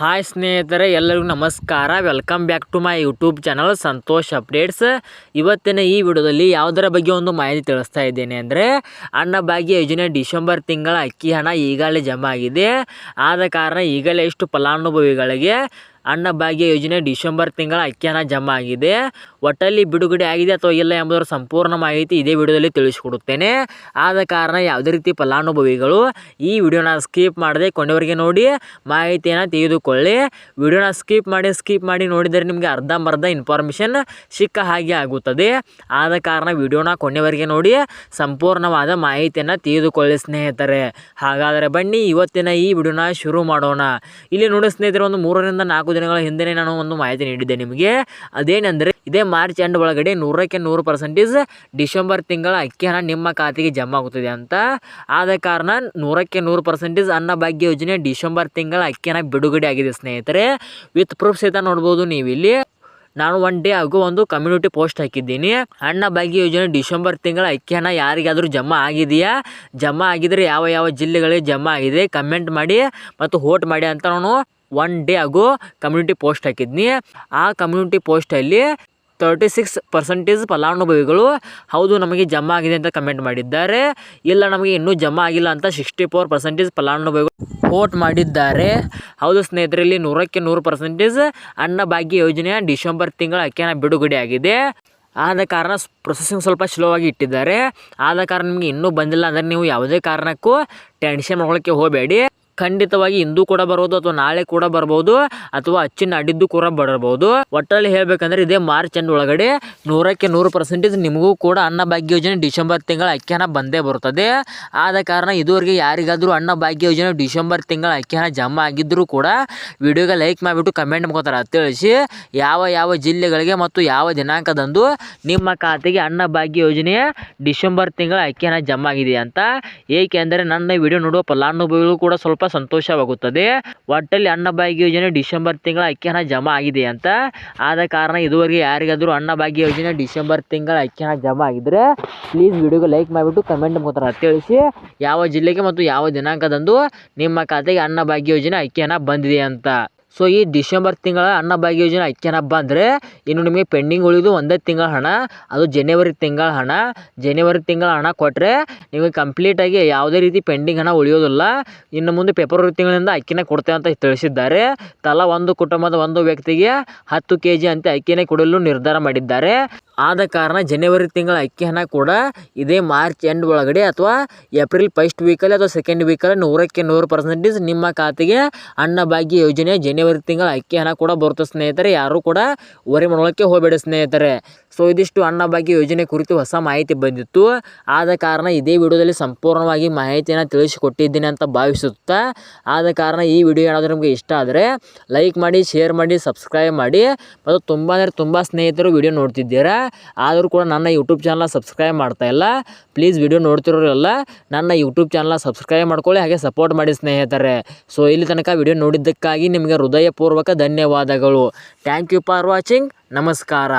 Hi ಸ್ನೇಹಿತರೆ, ಎಲ್ಲರಿಗೂ ನಮಸ್ಕಾರ. Welcome back to my YouTube channel Santosh updates ಇವತ್ತಿನ ಈ ವಿಡಿಯೋದಲ್ಲಿ ಯಾವುದರ ಬಗ್ಗೆ ಒಂದು ಮಾಹಿತಿ ತಿಳಿಸ್ತಾ ಇದ್ದೇನೆ ಅಂದರೆ ಅನ್ನಭಾಗ್ಯ ಯೋಜನೆ ಡಿಸೆಂಬರ್ ತಿಂಗಳ ಅಕ್ಕಿ ಹಣ ಈಗಾಗಲೇ ಜಮಾ ಆಗಿದೆ. ಆದ ಕಾರಣ ಈಗಲೇ ಎಷ್ಟು ಫಲಾನುಭವಿಗಳಿಗೆ ಅನ್ನಭಾಗ್ಯ ಯೋಜನೆ ಡಿಸೆಂಬರ್ ತಿಂಗಳ ಅಕ್ಕಿಯನ್ನು ಜಮಾ ಆಗಿದೆ. ಒಟ್ಟಲ್ಲಿ ಬಿಡುಗಡೆ ಆಗಿದೆ ಅಥವಾ ಇಲ್ಲ ಎಂಬುದರ ಸಂಪೂರ್ಣ ಮಾಹಿತಿ ಇದೇ ವಿಡಿಯೋದಲ್ಲಿ ತಿಳಿಸಿಕೊಡುತ್ತೇನೆ. ಆದ ಕಾರಣ ಯಾವುದೇ ರೀತಿ ಫಲಾನುಭವಿಗಳು ಈ ವಿಡಿಯೋನ ಸ್ಕಿಪ್ ಮಾಡದೆ ಕೊನೆವರೆಗೆ ನೋಡಿ ಮಾಹಿತಿಯನ್ನು ತೆಗೆದುಕೊಳ್ಳಿ. ವಿಡಿಯೋನ ಸ್ಕಿಪ್ ಮಾಡಿ ಸ್ಕಿಪ್ ಮಾಡಿ ನೋಡಿದರೆ ನಿಮಗೆ ಅರ್ಧಂಬರ್ಧ ಇನ್ಫಾರ್ಮೇಷನ್ ಸಿಕ್ಕ ಹಾಗೆ ಆಗುತ್ತದೆ. ಆದ ಕಾರಣ ವಿಡಿಯೋನ ಕೊನೆವರೆಗೆ ನೋಡಿ ಸಂಪೂರ್ಣವಾದ ಮಾಹಿತಿಯನ್ನು ತೆಗೆದುಕೊಳ್ಳಿ ಸ್ನೇಹಿತರೆ. ಹಾಗಾದರೆ ಬನ್ನಿ ಇವತ್ತಿನ ಈ ವಿಡಿಯೋನ ಶುರು ಮಾಡೋಣ. ಇಲ್ಲಿ ನೋಡಿ ಸ್ನೇಹಿತರೆ, ಒಂದು ಮೂರರಿಂದ ನಾಲ್ಕು ದಿನಗಳ ಹಿಂದೆ ನಾನು ಒಂದು ಮಾಹಿತಿ ನೀಡಿದ್ದೆ ನಿಮಗೆ. ಅದೇನೆಂದರೆ ಇದೇ ಮಾರ್ಚ್ ಎಂಡ್ ಒಳಗಡೆ ನೂರಕ್ಕೆ ನೂರು ಪರ್ಸೆಂಟೇಜ್ ಡಿಸೆಂಬರ್ ತಿಂಗಳ ಅಕ್ಕಿ ಹಣ ನಿಮ್ಮ ಖಾತೆಗೆ ಜಮಾ ಆಗುತ್ತದೆ ಅಂತ. ಆದ ಕಾರಣ ನೂರಕ್ಕೆ ನೂರು ಪರ್ಸೆಂಟೇಜ್ ಅನ್ನಭಾಗ್ಯ ಯೋಜನೆ ಡಿಸೆಂಬರ್ ತಿಂಗಳ ಅಕ್ಕಿ ಹಣ ಬಿಡುಗಡೆ ಆಗಿದೆ ಸ್ನೇಹಿತರೆ. ವಿತ್ ಪ್ರೂಫ್ ಸಹಿತ ನೋಡ್ಬೋದು ನೀವು ಇಲ್ಲಿ ನಾನು ಒನ್ ಡೇ ಹಾಗೂ ಒಂದು ಕಮ್ಯುನಿಟಿ ಪೋಸ್ಟ್ ಹಾಕಿದ್ದೀನಿ. ಅನ್ನಭಾಗ್ಯ ಯೋಜನೆ ಡಿಸೆಂಬರ್ ತಿಂಗಳ ಅಕ್ಕಿ ಹಣ ಯಾರಿಗಾದರೂ ಜಮಾ ಆಗಿದೆಯಾ? ಜಮಾ ಆಗಿದ್ರೆ ಯಾವ ಯಾವ ಜಿಲ್ಲೆಗಳಿಗೆ ಜಮಾ ಆಗಿದೆ? ಕಮೆಂಟ್ ಮಾಡಿ ಮತ್ತು ವೋಟ್ ಮಾಡಿ ಅಂತ ನಾನು ಒನ್ ಡೇ ಆಗೋ ಕಮ್ಯುನಿಟಿ ಪೋಸ್ಟ್ ಹಾಕಿದ್ನಿ. ಆ ಕಮ್ಯುನಿಟಿ ಪೋಸ್ಟಲ್ಲಿ ತರ್ಟಿ ಸಿಕ್ಸ್ ಪರ್ಸೆಂಟೇಜ್ ಫಲಾನುಭವಿಗಳು ಹೌದು ನಮಗೆ ಜಮಾ ಆಗಿದೆ ಅಂತ ಕಮೆಂಟ್ ಮಾಡಿದ್ದಾರೆ. ಇಲ್ಲ, ನಮಗೆ ಇನ್ನೂ ಜಮಾ ಆಗಿಲ್ಲ ಅಂತ ಸಿಕ್ಸ್ಟಿ ಫೋರ್ ಪರ್ಸೆಂಟೇಜ್ ಫಲಾನುಭವಿಗಳು ವೋಟ್ ಮಾಡಿದ್ದಾರೆ. ಹೌದು ಸ್ನೇಹಿತರೆ ಇಲ್ಲಿ ನೂರಕ್ಕೆ ನೂರು ಪರ್ಸೆಂಟೇಜ್ ಅನ್ನಭಾಗ್ಯ ಯೋಜನೆಯ ಡಿಸೆಂಬರ್ ತಿಂಗಳ ಅಕ್ಕಿನ ಬಿಡುಗಡೆ ಆಗಿದೆ. ಆದ ಕಾರಣ ಪ್ರೊಸೆಸಿಂಗ್ ಸ್ವಲ್ಪ ಸ್ಲೋ ಆಗಿ ಇಟ್ಟಿದ್ದಾರೆ. ಆದ ಕಾರಣ ನಿಮಗೆ ಇನ್ನೂ ಬಂದಿಲ್ಲ ಅಂದರೆ ನೀವು ಯಾವುದೇ ಕಾರಣಕ್ಕೂ ಟೆನ್ಷನ್ ಮಾಡ್ಕೊಳ್ಳೋಕ್ಕೆ ಹೋಗಬೇಡಿ. ಖಂಡಿತವಾಗಿ ಇಂದು ಕೂಡ ಬರ್ಬೋದು ಅಥವಾ ನಾಳೆ ಕೂಡ ಬರ್ಬೋದು ಅಥವಾ ಅಚ್ಚಿನ ಅಡಿದ್ದು ಕೂಡ ಬರಬಹುದು ಒಟ್ಟಲ್ಲಿ ಹೇಳ್ಬೇಕಂದ್ರೆ ಇದೇ ಮಾರ್ಚ್ ಎಂಡ್ ಒಳಗಡೆ ನೂರಕ್ಕೆ ನೂರು ಪರ್ಸೆಂಟೇಜ್ ನಿಮಗೂ ಕೂಡ ಅನ್ನಭಾಗ್ಯ ಯೋಜನೆ ಡಿಸೆಂಬರ್ ತಿಂಗಳ ಅಕ್ಕಿ ಬಂದೇ ಬರುತ್ತದೆ. ಆದ ಕಾರಣ ಇದುವರೆಗೆ ಯಾರಿಗಾದರೂ ಅನ್ನಭಾಗ್ಯ ಯೋಜನೆ ಡಿಸೆಂಬರ್ ತಿಂಗಳ ಅಕ್ಕಿ ಜಮಾ ಆಗಿದ್ದರೂ ಕೂಡ ವಿಡಿಯೋಗೆ ಲೈಕ್ ಮಾಡಿಬಿಟ್ಟು ಕಮೆಂಟ್ ಮಾಡ್ಕೋತಾರೆ ತಿಳಿಸಿ ಯಾವ ಯಾವ ಜಿಲ್ಲೆಗಳಿಗೆ ಮತ್ತು ಯಾವ ದಿನಾಂಕದಂದು ನಿಮ್ಮ ಖಾತೆಗೆ ಅನ್ನಭಾಗ್ಯ ಯೋಜನೆಯ ಡಿಸೆಂಬರ್ ತಿಂಗಳ ಅಕ್ಕಿ ಜಮಾ ಆಗಿದೆ ಅಂತ. ಏಕೆಂದರೆ ನನ್ನ ವಿಡಿಯೋ ನೋಡುವ ಫಲಾನುಭವಿಗಳು ಕೂಡ ಸ್ವಲ್ಪ ಸಂತೋಷವಾಗುತ್ತದೆ. ಒಟ್ಟಲ್ಲಿ ಅನ್ನಭಾಗ್ಯ ಯೋಜನೆ ಡಿಸೆಂಬರ್ ತಿಂಗಳ ಅಕ್ಕಿ ಹಣ ಜಮಾ ಆಗಿದೆ ಅಂತ. ಆದ ಕಾರಣ ಇದುವರೆಗೆ ಯಾರಿಗಾದರೂ ಅನ್ನಭಾಗ್ಯ ಯೋಜನೆ ಡಿಸೆಂಬರ್ ತಿಂಗಳ ಅಕ್ಕಿ ಹಣ ಜಮಾ ಆಗಿದ್ರೆ ಪ್ಲೀಸ್ ವಿಡಿಯೋಗೆ ಲೈಕ್ ಮಾಡಿಬಿಟ್ಟು ಕಮೆಂಟ್ ಮುಖಾಂತರ ತಿಳಿಸಿ ಯಾವ ಜಿಲ್ಲೆಗೆ ಮತ್ತು ಯಾವ ದಿನಾಂಕದಂದು ನಿಮ್ಮ ಖಾತೆಗೆ ಅನ್ನಭಾಗ್ಯ ಯೋಜನೆ ಅಕ್ಕಿ ಹಣ ಬಂದಿದೆ ಅಂತ. ಸೊ ಈ ಡಿಸೆಂಬರ್ ತಿಂಗಳ ಅನ್ನಭಾಗ್ಯ ಯೋಜನೆ ಐಕ್ಯನಪ್ಪ ಅಂದರೆ ಇನ್ನು ನಿಮಗೆ ಪೆಂಡಿಂಗ್ ಉಳಿದು ಒಂದೇ ತಿಂಗಳ ಹಣ, ಅದು ಜನವರಿ ತಿಂಗಳ ಹಣ. ಜನವರಿ ತಿಂಗಳ ಹಣ ಕೊಟ್ಟರೆ ನಿಮಗೆ ಕಂಪ್ಲೀಟಾಗಿ ಯಾವುದೇ ರೀತಿ ಪೆಂಡಿಂಗ್ ಹಣ ಉಳಿಯೋದಿಲ್ಲ. ಇನ್ನು ಮುಂದೆ ಫೆಬ್ರವರಿ ತಿಂಗಳಿಂದ ಅಕ್ಕಿನ ಕೊಡ್ತೇವೆ ಅಂತ ತಿಳಿಸಿದ್ದಾರೆ. ತಲಾ ಒಂದು ಕುಟುಂಬದ ಒಂದು ವ್ಯಕ್ತಿಗೆ ಹತ್ತು ಕೆ ಜಿ ಅಂತ ಅಕ್ಕಿನೇ ಕೊಡಲು ನಿರ್ಧಾರ ಮಾಡಿದ್ದಾರೆ. ಆದ ಕಾರಣ ಜನವರಿ ತಿಂಗಳ ಅಕ್ಕಿ ಹಣ ಕೂಡ ಇದೇ ಮಾರ್ಚ್ ಎಂಡ್ ಒಳಗಡೆ ಅಥವಾ ಏಪ್ರಿಲ್ ಫಸ್ಟ್ ವೀಕಲ್ಲಿ ಅಥವಾ ಸೆಕೆಂಡ್ ವೀಕಲ್ಲಿ ನೂರಕ್ಕೆ ನೂರು ಪರ್ಸೆಂಟೇಜ್ ನಿಮ್ಮ ಖಾತೆಗೆ ಅನ್ನಭಾಗ್ಯ ಯೋಜನೆ ಜನವರಿ ತಿಂಗಳ ಅಕ್ಕಿ ಹಣ ಕೂಡ ಬರುತ್ತೆ ಸ್ನೇಹಿತರೆ. ಯಾರೂ ಕೂಡ ವರಿ ಮಾಡೋಕ್ಕೆ ಹೋಗಬೇಡಿ ಸ್ನೇಹಿತರೆ. ಸೊ ಇದಿಷ್ಟು ಅನ್ನಭಾಗ್ಯ ಯೋಜನೆ ಕುರಿತು ಹೊಸ ಮಾಹಿತಿ ಬಂದಿತ್ತು. ಆದ ಕಾರಣ ಇದೇ ವಿಡಿಯೋದಲ್ಲಿ ಸಂಪೂರ್ಣವಾಗಿ ಮಾಹಿತಿಯನ್ನು ತಿಳಿಸಿಕೊಟ್ಟಿದ್ದೀನಿ ಅಂತ ಭಾವಿಸುತ್ತಾ, ಆದ ಕಾರಣ ಈ ವಿಡಿಯೋ ಏನಾದರೂ ನಿಮಗೆ ಇಷ್ಟ ಆದರೆ ಲೈಕ್ ಮಾಡಿ, ಶೇರ್ ಮಾಡಿ, ಸಬ್ಸ್ಕ್ರೈಬ್ ಮಾಡಿ ಮತ್ತು ತುಂಬ ಅಂದರೆ ತುಂಬ ಸ್ನೇಹಿತರು ವಿಡಿಯೋ ನೋಡ್ತಿದ್ದೀರಾ, ಆದರೂ ಕೂಡ ನನ್ನ ಯೂಟ್ಯೂಬ್ ಚಾನಲ್ ಸಬ್ಸ್ಕ್ರೈಬ್ ಮಾಡ್ತಾ ಇಲ್ಲ. ಪ್ಲೀಸ್ ವಿಡಿಯೋ ನೋಡ್ತಿರೋರೆಲ್ಲ ನನ್ನ ಯೂಟ್ಯೂಬ್ ಚಾನಲ್ ಸಬ್ಸ್ಕ್ರೈಬ್ ಮಾಡ್ಕೊಳ್ಳಿ, ಹಾಗೆ ಸಪೋರ್ಟ್ ಮಾಡಿ ಸ್ನೇಹಿತರೆ. ಸೊ ಇಲ್ಲಿ ತನಕ ವಿಡಿಯೋ ನೋಡಿದ್ದಕ್ಕಾಗಿ ನಿಮಗೆ ಹೃದಯಪೂರ್ವಕ ಧನ್ಯವಾದಗಳು. Thank you for watching. ನಮಸ್ಕಾರ.